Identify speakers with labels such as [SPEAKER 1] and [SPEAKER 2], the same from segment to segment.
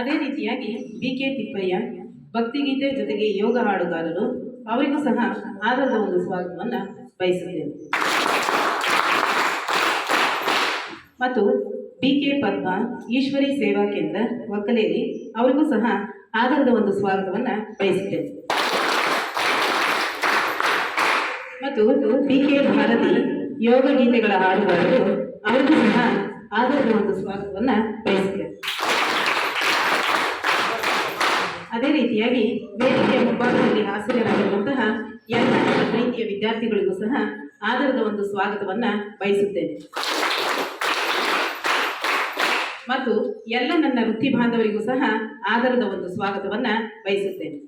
[SPEAKER 1] ಅದೇ ರೀತಿಯಾಗಿ B K Thippaiah, ಭಕ್ತಿಗೀತೆ ಜೊತೆಗೆ ಯೋಗ ಹಾಡುಗಾರರು, ಅವರಿಗೂ ಸಹ ಆದರದ ಒಂದು ಸ್ವಾಗತವನ್ನು ಬಯಸುತ್ತೇನೆ. ಮತ್ತು ಬಿ ಕೆ ಪದ್ಮ, ಈಶ್ವರಿ ಸೇವಾ ಕೇಂದ್ರ, ಒಕ್ಕಲೇರಿ, ಅವರಿಗೂ ಸಹ ಆದರದ ಒಂದು ಸ್ವಾಗತವನ್ನು ಬಯಸುತ್ತೇನೆ. ಮತ್ತು ಬಿ ಕೆ ಭಾರತಿ ಯೋಗ ಗೀತೆಗಳ ಹಾಡುಗಾರರು, ಅವರಿಗೂ ಸಹ ಆದರದ ಒಂದು ಸ್ವಾಗತವನ್ನು ಬಯಸುತ್ತೇನೆ. ಅದೇ ರೀತಿಯಾಗಿ ವೇದಿಕೆಯ ಮುಂಭಾಗದಲ್ಲಿ ಹಾಸನರಾಗಿರುವಂತಹ ಎಲ್ಲ ಪ್ರೀತಿಯ ವಿದ್ಯಾರ್ಥಿಗಳಿಗೂ ಸಹ ಆಧಾರದ ಒಂದು ಸ್ವಾಗತವನ್ನು ಬಯಸುತ್ತೇನೆ. ಮತ್ತು ಎಲ್ಲ ನನ್ನ ವೃತ್ತಿ ಬಾಂಧವರಿಗೂ ಸಹ ಆಧಾರದ ಒಂದು ಸ್ವಾಗತವನ್ನ ಬಯಸುತ್ತೇನೆ.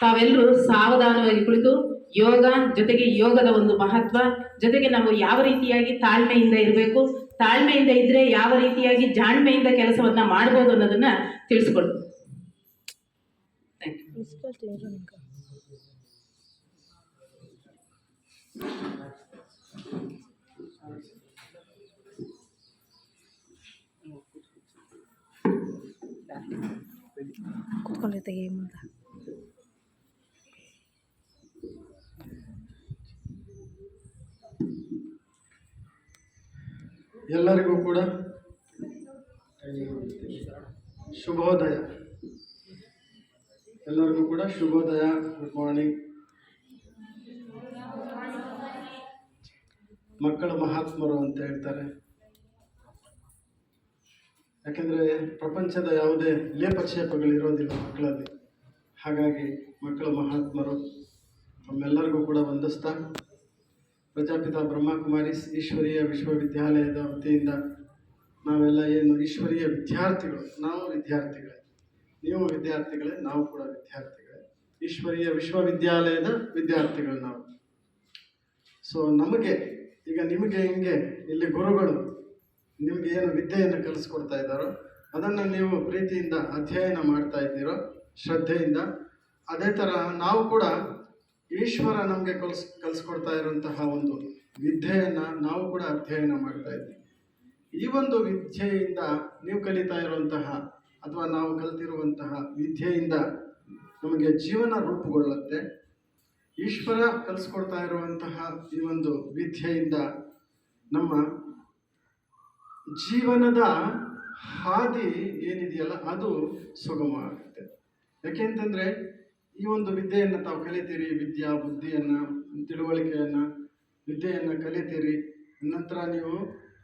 [SPEAKER 1] ತಾವೆಲ್ಲರೂ ಸಾವಧಾನವಾಗಿ ಕುಳಿತು ಯೋಗ ಜೊತೆಗೆ ಯೋಗದ ಒಂದು ಮಹತ್ವ, ಜೊತೆಗೆ ನಾವು ಯಾವ ರೀತಿಯಾಗಿ ತಾಳ್ಮೆಯಿಂದ ಇರಬೇಕು ತಾಳ್ಮೆಯಿಂದ ಇದ್ರೆ ಯಾವ ರೀತಿಯಾಗಿ ಜಾಣ್ಮೆಯಿಂದ ಕೆಲಸವನ್ನ ಮಾಡ್ಬೋದು ಅನ್ನೋದನ್ನ ತಿಳಿಸ್ಕೊಡು.
[SPEAKER 2] ಕೂತ್ಕೊಳ್ಳಿ ಮುಂದೆ
[SPEAKER 3] ಎಲ್ಲರಿಗೂ ಕೂಡ ಶುಭೋದಯ. ಎಲ್ಲರಿಗೂ ಕೂಡ ಶುಭೋದಯ, ಗುಡ್ ಮಾರ್ನಿಂಗ್. ಮಕ್ಕಳ ಮಹಾತ್ಮರು ಅಂತ ಹೇಳ್ತಾರೆ. ಯಾಕೆಂದರೆ ಪ್ರಪಂಚದ ಯಾವುದೇ ಲೇಪಕ್ಷೇಪಗಳಿರೋದಿಲ್ಲ ಮಕ್ಕಳಲ್ಲಿ. ಹಾಗಾಗಿ ಮಕ್ಕಳ ಮಹಾತ್ಮರು, ನಮ್ಮೆಲ್ಲರಿಗೂ ಕೂಡ ವಂದಿಸ್ತಾ ಪ್ರಜಾಪಿತ ಬ್ರಹ್ಮಕುಮಾರಿ ಈಶ್ವರೀಯ ವಿಶ್ವವಿದ್ಯಾಲಯದ ವತಿಯಿಂದ ನಾವೆಲ್ಲ ಏನು ಈಶ್ವರೀಯ ವಿದ್ಯಾರ್ಥಿಗಳು, ನಾವು ವಿದ್ಯಾರ್ಥಿಗಳೇ. ನೀವು ವಿದ್ಯಾರ್ಥಿಗಳೇ, ನಾವು ಕೂಡ ವಿದ್ಯಾರ್ಥಿಗಳೇ. ಈಶ್ವರೀಯ ವಿಶ್ವವಿದ್ಯಾಲಯದ ವಿದ್ಯಾರ್ಥಿಗಳು ನಾವು. ಸೊ ನಮಗೆ, ಈಗ ನಿಮಗೆ ಹಿಂಗೆ ಇಲ್ಲಿ ಗುರುಗಳು ನಿಮಗೆ ಏನು ವಿದ್ಯೆಯನ್ನು ಕಲಿಸ್ಕೊಡ್ತಾ ಇದ್ದಾರೋ, ಅದನ್ನು ನೀವು ಪ್ರೀತಿಯಿಂದ ಅಧ್ಯಯನ ಮಾಡ್ತಾ ಇದ್ದೀರೋ, ಶ್ರದ್ಧೆಯಿಂದ, ಅದೇ ಥರ ನಾವು ಕೂಡ ಈಶ್ವರ ನಮಗೆ ಕಲಿಸ್, ಕಲಿಸ್ಕೊಡ್ತಾ ಇರುವಂತಹ ಒಂದು ವಿದ್ಯೆಯನ್ನು ನಾವು ಕೂಡ ಅಧ್ಯಯನ ಮಾಡ್ತಾ ಇದ್ದೀವಿ ಈ ಒಂದು ವಿದ್ಯೆಯಿಂದ ನೀವು ಕಲಿತಾ ಇರುವಂತಹ ಅಥವಾ ನಾವು ಕಲಿತಿರುವಂತಹ ವಿದ್ಯೆಯಿಂದ ನಮಗೆ ಜೀವನ ರೂಪುಗೊಳ್ಳುತ್ತೆ. ಈಶ್ವರ ಕಲಿಸ್ಕೊಡ್ತಾ ಇರುವಂತಹ ಈ ಒಂದು ವಿದ್ಯೆಯಿಂದ ನಮ್ಮ ಜೀವನದ ಹಾದಿ ಏನಿದೆಯಲ್ಲ ಅದು ಸುಗಮ ಆಗುತ್ತೆ. ಯಾಕೆಂತಂದರೆ ಈ ಒಂದು ವಿದ್ಯೆಯನ್ನು ತಾವು ಕಲಿತೀರಿ, ವಿದ್ಯಾ ಬುದ್ಧಿಯನ್ನು, ತಿಳುವಳಿಕೆಯನ್ನು, ವಿದ್ಯೆಯನ್ನು ಕಲಿತೀರಿ, ನಂತರ ನೀವು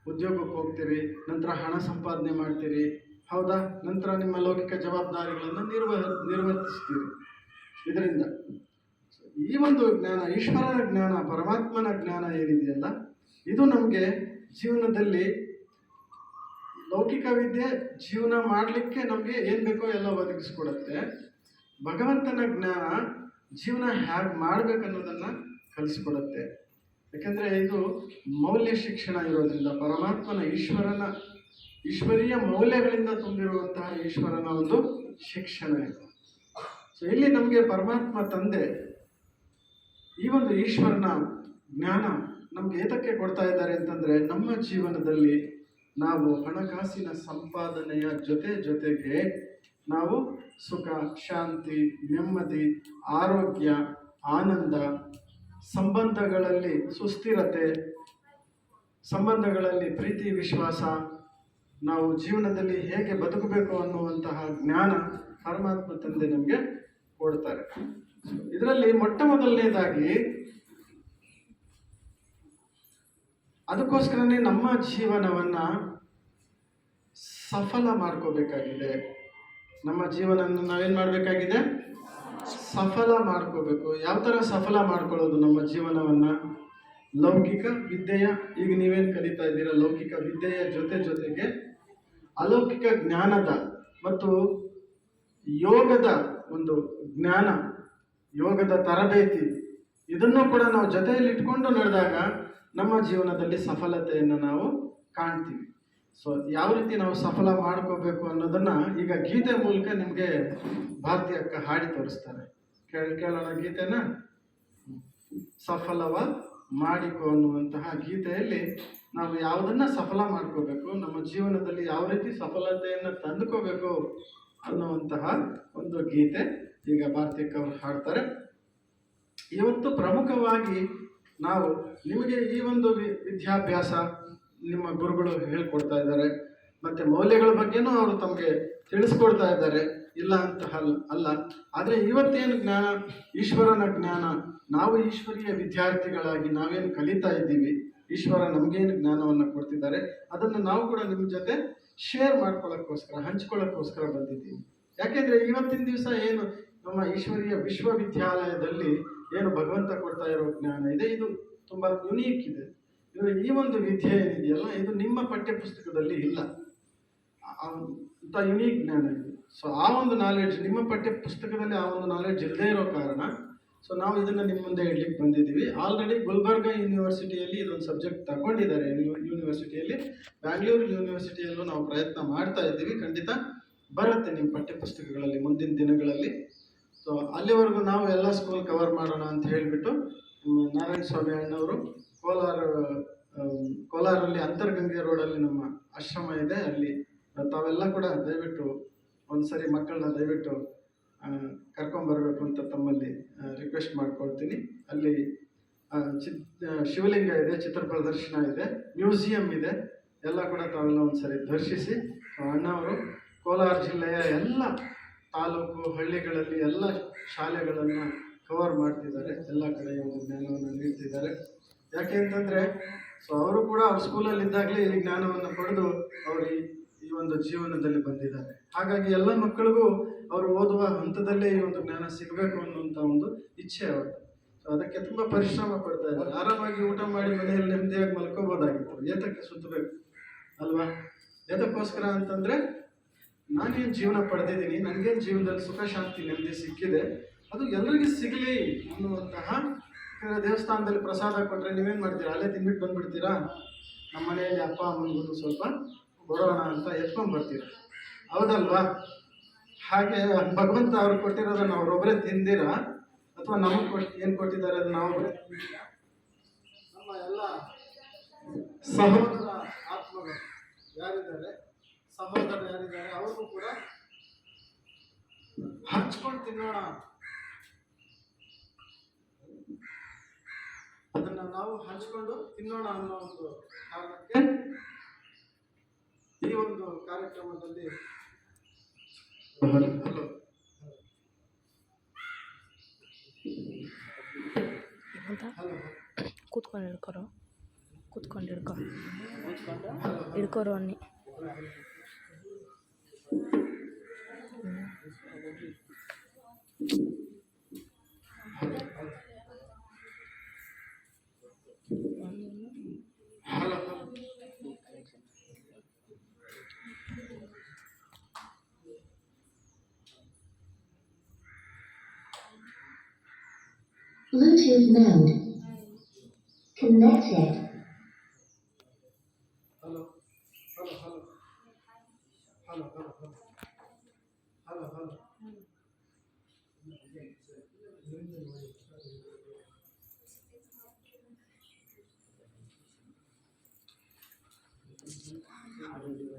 [SPEAKER 3] ಉದ್ಯೋಗಕ್ಕೆ ಹೋಗ್ತೀರಿ, ನಂತರ ಹಣ ಸಂಪಾದನೆ ಮಾಡ್ತೀರಿ, ಹೌದಾ? ನಂತರ ನಿಮ್ಮ ಲೌಕಿಕ ಜವಾಬ್ದಾರಿಗಳನ್ನು ನಿರ್ವ, ನಿರ್ವರ್ತಿಸ್ತೀರಿ. ಇದರಿಂದ ಈ ಒಂದು ಜ್ಞಾನ, ಈಶ್ವರನ ಜ್ಞಾನ, ಪರಮಾತ್ಮನ ಜ್ಞಾನ ಏನಿದೆಯಲ್ಲ, ಇದು ನಮಗೆ ಜೀವನದಲ್ಲಿ ಲೌಕಿಕ ವಿದ್ಯೆ ಜೀವನ ಮಾಡಲಿಕ್ಕೆ ನಮಗೆ ಏನು ಬೇಕೋ ಎಲ್ಲ ಒದಗಿಸ್ಕೊಡುತ್ತೆ. ಭಗವಂತನ ಜ್ಞಾನ ಜೀವನ ಹೇಗೆ ಮಾಡಬೇಕನ್ನೋದನ್ನು ಕಲಿಸ್ಕೊಡುತ್ತೆ. ಯಾಕೆಂದರೆ ಇದು ಮೌಲ್ಯ ಶಿಕ್ಷಣ ಇರೋದ್ರಿಂದ, ಪರಮಾತ್ಮನ ಈಶ್ವರನ, ಈಶ್ವರೀಯ ಮೌಲ್ಯಗಳಿಂದ ತುಂಬಿರುವಂತಹ ಈಶ್ವರನ ಒಂದು ಶಿಕ್ಷಣ ಇದು. ಸೊ ಇಲ್ಲಿ ನಮಗೆ ಪರಮಾತ್ಮ ತಂದೆ, ಈ ಒಂದು ಈಶ್ವರನ ಜ್ಞಾನ ನಮ್ಗೆ ಏತಕ್ಕೆ ಕೊಡ್ತಾ ಇದ್ದಾರೆ ಅಂತಂದರೆ, ನಮ್ಮ ಜೀವನದಲ್ಲಿ ನಾವು ಹಣಕಾಸಿನ ಸಂಪಾದನೆಯ ಜೊತೆ ಜೊತೆಗೆ ನಾವು ಸುಖ, ಶಾಂತಿ, ನೆಮ್ಮದಿ, ಆರೋಗ್ಯ, ಆನಂದ, ಸಂಬಂಧಗಳಲ್ಲಿ ಸುಸ್ಥಿರತೆ, ಸಂಬಂಧಗಳಲ್ಲಿ ಪ್ರೀತಿ, ವಿಶ್ವಾಸ, ನಾವು ಜೀವನದಲ್ಲಿ ಹೇಗೆ ಬದುಕಬೇಕು ಅನ್ನುವಂತಹ ಜ್ಞಾನ ಪರಮಾತ್ಮ ತಂದೆ ನಮಗೆ ಕೊಡ್ತಾರೆ. ಇದರಲ್ಲಿ ಮೊಟ್ಟ ಮೊದಲನೇದಾಗಿ ಅದಕ್ಕೋಸ್ಕರನೇ ನಮ್ಮ ಜೀವನವನ್ನು ಸಫಲ ಮಾಡ್ಕೋಬೇಕಾಗಿದೆ. ನಮ್ಮ ಜೀವನವನ್ನು ನಾವೇನು ಮಾಡಬೇಕಾಗಿದೆ? ಸಫಲ ಮಾಡ್ಕೋಬೇಕು. ಯಾವ ಥರ ಸಫಲ ಮಾಡ್ಕೊಳ್ಳೋದು ನಮ್ಮ ಜೀವನವನ್ನ? ಲೌಕಿಕ ವಿದ್ಯೆಯ, ಈಗ ನೀವೇನು ಕಲಿತಾ ಇದ್ದೀರಾ? ಲೌಕಿಕ ವಿದ್ಯೆಯ ಜೊತೆ ಜೊತೆಗೆ ಅಲೌಕಿಕ ಜ್ಞಾನದ ಮತ್ತು ಯೋಗದ ಒಂದು ಜ್ಞಾನ, ಯೋಗದ ತರಬೇತಿ, ಇದನ್ನು ಕೂಡ ನಾವು ಜೊತೆಯಲ್ಲಿ ಇಟ್ಕೊಂಡು ನಡೆದಾಗ ನಮ್ಮ ಜೀವನದಲ್ಲಿ ಸಫಲತೆಯನ್ನು ನಾವು ಕಾಣ್ತೀವಿ. ಸೊ ಯಾವ ರೀತಿ ನಾವು ಸಫಲ ಮಾಡ್ಕೋಬೇಕು ಅನ್ನೋದನ್ನ ಈಗ ಗೀತೆ ಮೂಲಕ ನಿಮಗೆ ಭಾರತೀಯ ಹಾಡಿ ತೋರಿಸ್ತಾರೆ. ಕೇಳಿ, ಕೇಳೋಣ ಗೀತೆನ? ಸಫಲವ ಮಾಡಿಕೊ ಅನ್ನುವಂತಹ ಗೀತೆಯಲ್ಲಿ ನಾವು ಯಾವುದನ್ನ ಸಫಲ ಮಾಡ್ಕೋಬೇಕು, ನಮ್ಮ ಜೀವನದಲ್ಲಿ ಯಾವ ರೀತಿ ಸಫಲತೆಯನ್ನು ತಂದುಕೋಬೇಕು ಅನ್ನುವಂತಹ ಒಂದು ಗೀತೆ ಈಗ ಭಾರತೀಯ ಹಾಡ್ತಾರೆ. ಇವತ್ತು ಪ್ರಮುಖವಾಗಿ ನಾವು ನಿಮಗೆ ಈ ಒಂದು ವಿದ್ಯಾಭ್ಯಾಸ ನಿಮ್ಮ ಗುರುಗಳು ಹೇಳ್ಕೊಡ್ತಾ ಇದ್ದಾರೆ. ಮತ್ತು ಮೌಲ್ಯಗಳ ಬಗ್ಗೆನೂ ಅವರು ತಮಗೆ ತಿಳಿಸ್ಕೊಡ್ತಾ ಇದ್ದಾರೆ. ಇಲ್ಲ ಅಂತ ಅಲ್ಲ ಅಲ್ಲ. ಆದರೆ ಇವತ್ತೇನು ಜ್ಞಾನ? ಈಶ್ವರನ ಜ್ಞಾನ. ನಾವು ಈಶ್ವರೀಯ ವಿದ್ಯಾರ್ಥಿಗಳಾಗಿ ನಾವೇನು ಕಲಿತಾ ಇದ್ದೀವಿ, ಈಶ್ವರ ನಮಗೇನು ಜ್ಞಾನವನ್ನು ಕೊಡ್ತಿದ್ದಾರೆ, ಅದನ್ನು ನಾವು ಕೂಡ ನಿಮ್ಮ ಜೊತೆ ಶೇರ್ ಮಾಡ್ಕೊಳ್ಳೋಕ್ಕೋಸ್ಕರ ಹಂಚ್ಕೊಳ್ಳೋಕ್ಕೋಸ್ಕರ ಬಂದಿದ್ದೀವಿ. ಯಾಕೆಂದರೆ ಇವತ್ತಿನ ದಿವಸ ಏನು, ನಮ್ಮ ಈಶ್ವರೀಯ ವಿಶ್ವವಿದ್ಯಾಲಯದಲ್ಲಿ ಏನು ಭಗವಂತ ಕೊಡ್ತಾ ಇರೋ ಜ್ಞಾನ ಇದೆ. ಇದು ತುಂಬ ಯುನೀಕ್ ಇದೆ. ಈ ಒಂದು ವಿದ್ಯೆ ಏನಿದೆಯಲ್ಲ, ಇದು ನಿಮ್ಮ ಪಠ್ಯಪುಸ್ತಕದಲ್ಲಿ ಇಲ್ಲ. ಅಂತ ಯುನೀಕ್ ಜ್ಞಾನ ಇದು. ಸೊ ಆ ಒಂದು ನಾಲೆಡ್ಜ್ ನಿಮ್ಮ ಪಠ್ಯ ಪುಸ್ತಕದಲ್ಲಿ ಆ ಒಂದು ನಾಲೆಡ್ಜ್ ಇಲ್ಲದೇ ಇರೋ ಕಾರಣ ಸೊ ನಾವು ಇದನ್ನು ನಿಮ್ಮ ಮುಂದೆ ಇಡ್ಲಿಕ್ಕೆ ಬಂದಿದ್ದೀವಿ. ಆಲ್ರೆಡಿ ಗುಲ್ಬರ್ಗ ಯೂನಿವರ್ಸಿಟಿಯಲ್ಲಿ ಇದೊಂದು ಸಬ್ಜೆಕ್ಟ್ ತಗೊಂಡಿದ್ದಾರೆ. ಯೂನಿವರ್ಸಿಟಿಯಲ್ಲಿ ಬ್ಯಾಂಗ್ಳೂರು ಯೂನಿವರ್ಸಿಟಿಯಲ್ಲೂ ನಾವು ಪ್ರಯತ್ನ ಮಾಡ್ತಾ ಇದ್ದೀವಿ. ಖಂಡಿತ ಬರುತ್ತೆ ನಿಮ್ಮ ಪಠ್ಯಪುಸ್ತಕಗಳಲ್ಲಿ ಮುಂದಿನ ದಿನಗಳಲ್ಲಿ. ಸೊ ಅಲ್ಲಿವರೆಗೂ ನಾವು ಎಲ್ಲ ಸ್ಕೂಲ್ ಕವರ್ ಮಾಡೋಣ ಅಂತ ಹೇಳಿಬಿಟ್ಟು ನಾರಾಯಣ ಸ್ವಾಮಿ ಅಣ್ಣವರು ಅಂತರ್ಗಂಗೆ ರೋಡಲ್ಲಿ ನಮ್ಮ ಆಶ್ರಮ ಇದೆ, ಅಲ್ಲಿ ತಾವೆಲ್ಲ ಕೂಡ ದಯವಿಟ್ಟು ಒಂದ್ಸರಿ ಮಕ್ಕಳನ್ನ ದಯವಿಟ್ಟು ಕರ್ಕೊಂಬರ್ಬೇಕು ಅಂತ ತಮ್ಮಲ್ಲಿ ರಿಕ್ವೆಸ್ಟ್ ಮಾಡ್ಕೊಳ್ತೀನಿ. ಅಲ್ಲಿ ಚಿತ್ ಶಿವಲಿಂಗ ಇದೆ ಚಿತ್ರ ಪ್ರದರ್ಶನ ಇದೆ, ಮ್ಯೂಸಿಯಂ ಇದೆ. ಎಲ್ಲ ಕೂಡ ತಾವೆಲ್ಲ ಒಂದ್ಸರಿ ದರ್ಶಿಸಿ ಅಣ್ಣವರು ಕೋಲಾರ ಜಿಲ್ಲೆಯ ಎಲ್ಲ ತಾಲೂಕು, ಹಳ್ಳಿಗಳಲ್ಲಿ ಎಲ್ಲ ಶಾಲೆಗಳನ್ನು ಕವರ್ ಮಾಡ್ತಿದ್ದಾರೆ. ಎಲ್ಲ ಕಡೆ ಒಂದು ಜ್ಞಾನವನ್ನು ನೀಡ್ತಿದ್ದಾರೆ. ಯಾಕೆ ಅಂತಂದರೆ ಸೊ ಅವರು ಕೂಡ ಅವ್ರ ಸ್ಕೂಲಲ್ಲಿ ಇದ್ದಾಗಲೇ ಈ ಜ್ಞಾನವನ್ನು ಪಡೆದು ಅವರು ಈ ಒಂದು ಜೀವನದಲ್ಲಿ ಬಂದಿದ್ದಾರೆ. ಹಾಗಾಗಿ ಎಲ್ಲ ಮಕ್ಕಳಿಗೂ ಅವರು ಓದುವ ಹಂತದಲ್ಲೇ ಈ ಒಂದು ಜ್ಞಾನ ಸಿಗಬೇಕು ಅನ್ನುವಂಥ ಒಂದು ಇಚ್ಛೆ ಅವರು ಸೊ ಅದಕ್ಕೆ ತುಂಬ ಪರಿಶ್ರಮ ಪಡ್ತಾ ಇದ್ದಾರೆ. ಆರಾಮಾಗಿ ಊಟ ಮಾಡಿ ಮನೆಯಲ್ಲಿ ನೆಮ್ಮದಿಯಾಗಿ ಮಲ್ಕೋಬೋದಾಗಿತ್ತು. ಏತಕ್ಕೆ ಸುತ್ತಬೇಕು? ಅಲ್ವಾ? ಎದಕ್ಕೋಸ್ಕರ ಅಂತಂದರೆ, ನಾನೇನು ಜೀವನ ಪಡೆದಿದ್ದೀನಿ, ನನಗೇನು ಜೀವನದಲ್ಲಿ ಸುಖ, ಶಾಂತಿ, ನೆಮ್ಮದಿ ಸಿಕ್ಕಿದೆ, ಅದು ಎಲ್ಲರಿಗೂ ಸಿಗಲಿ ಅನ್ನುವಂತಹ ದೇವಸ್ಥಾನದಲ್ಲಿ ಪ್ರಸಾದ ಕೊಟ್ಟರೆ ನೀವೇನು ಮಾಡ್ತೀರಾ? ಅಲ್ಲೇ ತಿಂದ್ಬಿಟ್ಟು ಬಂದ್ಬಿಡ್ತೀರಾ? ನಮ್ಮ ಮನೆಯಲ್ಲಿ ಅಪ್ಪ ಅಮ್ಮನಿಗೂ ಸ್ವಲ್ಪ ಬರೋಣ ಅಂತ ಎತ್ಕೊಂಡು ಬರ್ತೀರ? ಹೌದಲ್ವಾ? ಹಾಗೆ ಭಗವಂತ ಅವ್ರು ಕೊಟ್ಟಿರೋದನ್ನ ಅವರೊಬ್ಬರೇ ತಿಂದಿರಾ? ಅಥವಾ ನಮಗೆ ಕೊಟ್ಟು ಏನು ಕೊಟ್ಟಿದ್ದಾರೆ ಅದನ್ನ ನಾವು ನಮ್ಮ ಎಲ್ಲ ಸಹೋದರ ಆತ್ಮಗಳು ಯಾರಿದ್ದಾರೆ? ಸಹೋದರ ಯಾರಿದ್ದಾರೆ? ಅವ್ರಿಗೂ ಕೂಡ ಹಂಚ್ಕೊಂಡು ತಿನ್ನೋಣ. ಅದನ್ನ ನಾವು ಹಂಚಿಕೊಂಡು ತಿನ್ನೋಣ ಅನ್ನೋ ಒಂದು ಕಾರಣಕ್ಕೆ ಈ ಒಂದು ಕಾರ್ಯಕ್ರಮದಲ್ಲಿ
[SPEAKER 2] ಕೂತ್ಕೊಂಡು ಹಿಡ್ಕೊರೋ. ಕೂತ್ಕೊಂಡು ಹಿಡ್ಕೊ. ಹಿಡ್ಕೊರೋ ಅನ್ನಿ.
[SPEAKER 4] Bluetooth mode. Connected.
[SPEAKER 3] Hallelujah.